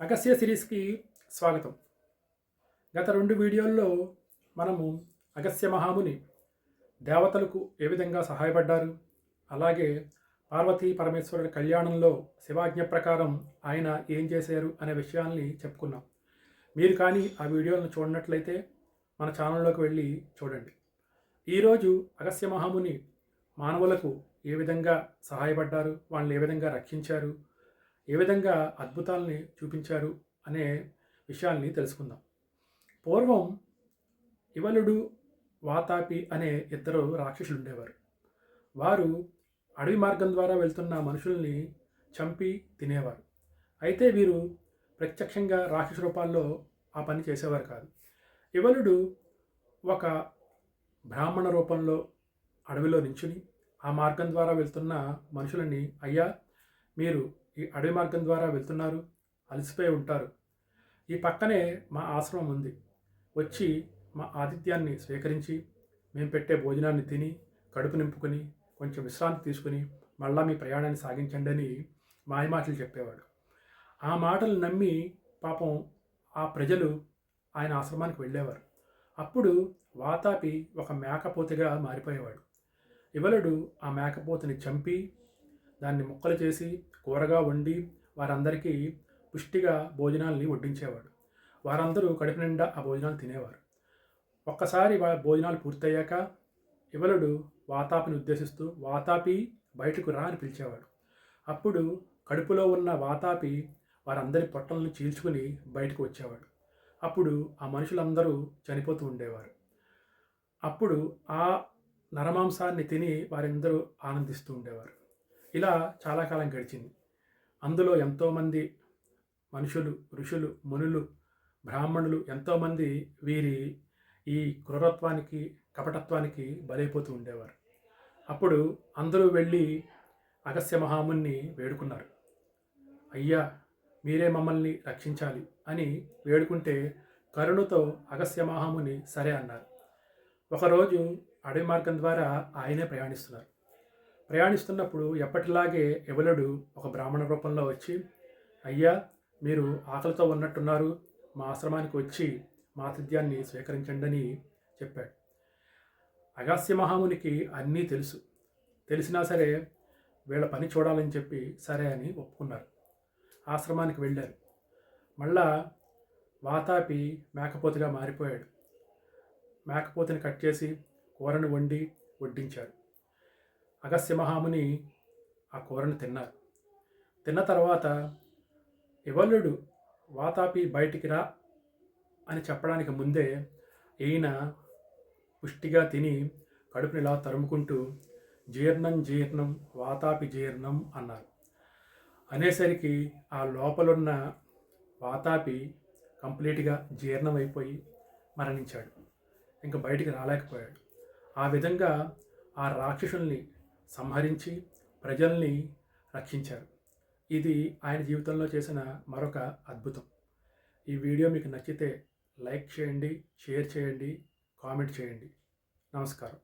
అగస్య సిరీస్కి స్వాగతం. గత రెండు వీడియోల్లో మనము అగస్య మహాముని దేవతలకు ఏ విధంగా సహాయపడ్డారు? అలాగే పార్వతీ పరమేశ్వరుడి కళ్యాణంలో శివాజ్ఞ ప్రకారం ఆయన ఏం చేశారు అనే విషయాల్ని చెప్పుకున్నాం. మీరు కానీ ఆ వీడియోలను చూడనట్లయితే మన ఛానల్లోకి వెళ్ళి చూడండి. ఈరోజు అగస్య మహాముని మానవులకు ఏ విధంగా సహాయపడ్డారు? వాళ్ళని ఏ విధంగా రక్షించారు? ఏ విధంగా అద్భుతాలని చూపించారు అనే విషయాల్ని తెలుసుకుందాం. పూర్వం ఇవలుడు వాతాపి అనే ఇద్దరు రాక్షసులు ఉండేవారు వారు అడవి మార్గం ద్వారా వెళ్తున్న మనుషుల్ని చంపి తినేవారు. అయితే వీరు ప్రత్యక్షంగా రాక్షస రూపాల్లో ఆ పని చేసేవారు కాదు. ఇవలుడు ఒక బ్రాహ్మణ రూపంలో అడవిలో నించుని ఆ మార్గం ద్వారా వెళ్తున్న మనుషులని అయ్యా మీరు ఈ అడవి మార్గం ద్వారా వెళ్తున్నారు. అలసిపోయి ఉంటారు. ఈ పక్కనే మా ఆశ్రమం ఉంది. వచ్చి మా ఆతిథ్యాన్ని స్వీకరించి మేము పెట్టే భోజనాన్ని తిని కడుపు నింపుకొని కొంచెం విశ్రాంతి తీసుకుని మళ్ళా మీ ప్రయాణాన్ని సాగించండి అని మాయమాటలు చెప్పేవాడు. ఆ మాటలు నమ్మి పాపం ఆ ప్రజలు ఆయన ఆశ్రమానికి వెళ్ళేవారు. అప్పుడు వాతాపి ఒక మేకపోతగా మారిపోయేవాడు. ఇవలుడు ఆ మేకపోతని చంపి దాన్ని ముక్కలు చేసి కూరగా వండి వారందరికీ పుష్టిగా భోజనాల్ని వడ్డించేవాడు. వారందరూ కడుపు నిండా ఆ భోజనాలు తినేవారు. ఒక్కసారి భోజనాలు పూర్తయ్యాక ఇవలుడు వాతాపిని ఉద్దేశిస్తూ వాతాపి బయటకు రా అని పిలిచేవాడు. అప్పుడు కడుపులో ఉన్న వాతాపి వారందరి పొట్టలను చీల్చుకుని బయటకు వచ్చేవాడు. అప్పుడు ఆ మనుషులందరూ చనిపోతూ ఉండేవారు. అప్పుడు ఆ నరమాంసాన్ని తిని వారందరూ ఆనందిస్తూ ఉండేవారు. ఇలా చాలా కాలం గడిచింది. అందులో ఎంతోమంది మనుషులు ఋషులు మునులు బ్రాహ్మణులు ఎంతోమంది వీరి ఈ క్రూరత్వానికి కపటత్వానికి బలైపోతూ ఉండేవారు. అప్పుడు అందరూ వెళ్ళి అగస్య మహాముని వేడుకున్నారు. అయ్యా మీరే మమ్మల్ని రక్షించాలి అని వేడుకుంటే కరుణతో అగస్య మహాముని సరే అన్నారు. ఒకరోజు అడవి మార్గం ద్వారా ఆయనే ప్రయాణిస్తున్నారు. ప్రయాణిస్తున్నప్పుడు ఎప్పటిలాగే ఎవలుడు ఒక బ్రాహ్మణ రూపంలో వచ్చి అయ్యా మీరు ఆకలితో ఉన్నట్టున్నారు మా ఆశ్రమానికి వచ్చి మా ఆతిథ్యాన్ని స్వీకరించండి అని చెప్పాడు. అగాస్య మహామునికి అన్నీ తెలుసు. తెలిసినా సరే వీళ్ళ పని చూడాలని చెప్పి సరే అని ఒప్పుకున్నారు. ఆశ్రమానికి వెళ్ళారు. మళ్ళా వాతాపి మేకపోతుగా మారిపోయాడు. మేకపోతుని కట్ చేసి కూరను వండి వడ్డించాడు. అగస్త్య మహాముని ఆ కూరను తిన్నారు. తిన్న తర్వాత ఇవలుడు వాతాపి బయటికి రా అని చెప్పడానికి ముందే ఈయన పుష్టిగా తిని కడుపుని ఇలా తరుముకుంటూ జీర్ణం జీర్ణం వాతాపి జీర్ణం అన్నారు. అనేసరికి ఆ లోపలున్న వాతాపి కంప్లీట్గా జీర్ణమైపోయి మరణించాడు. ఇంకా బయటికి రాలేకపోయాడు. ఆ విధంగా ఆ రాక్షసుల్ని సంహరించి ప్రజల్ని రక్షించారు. ఇది ఆయన జీవితంలో చేసిన మరొక అద్భుతం. ఈ వీడియో మీకు నచ్చితే లైక్ చేయండి షేర్ చేయండి కామెంట్ చేయండి. నమస్కారం.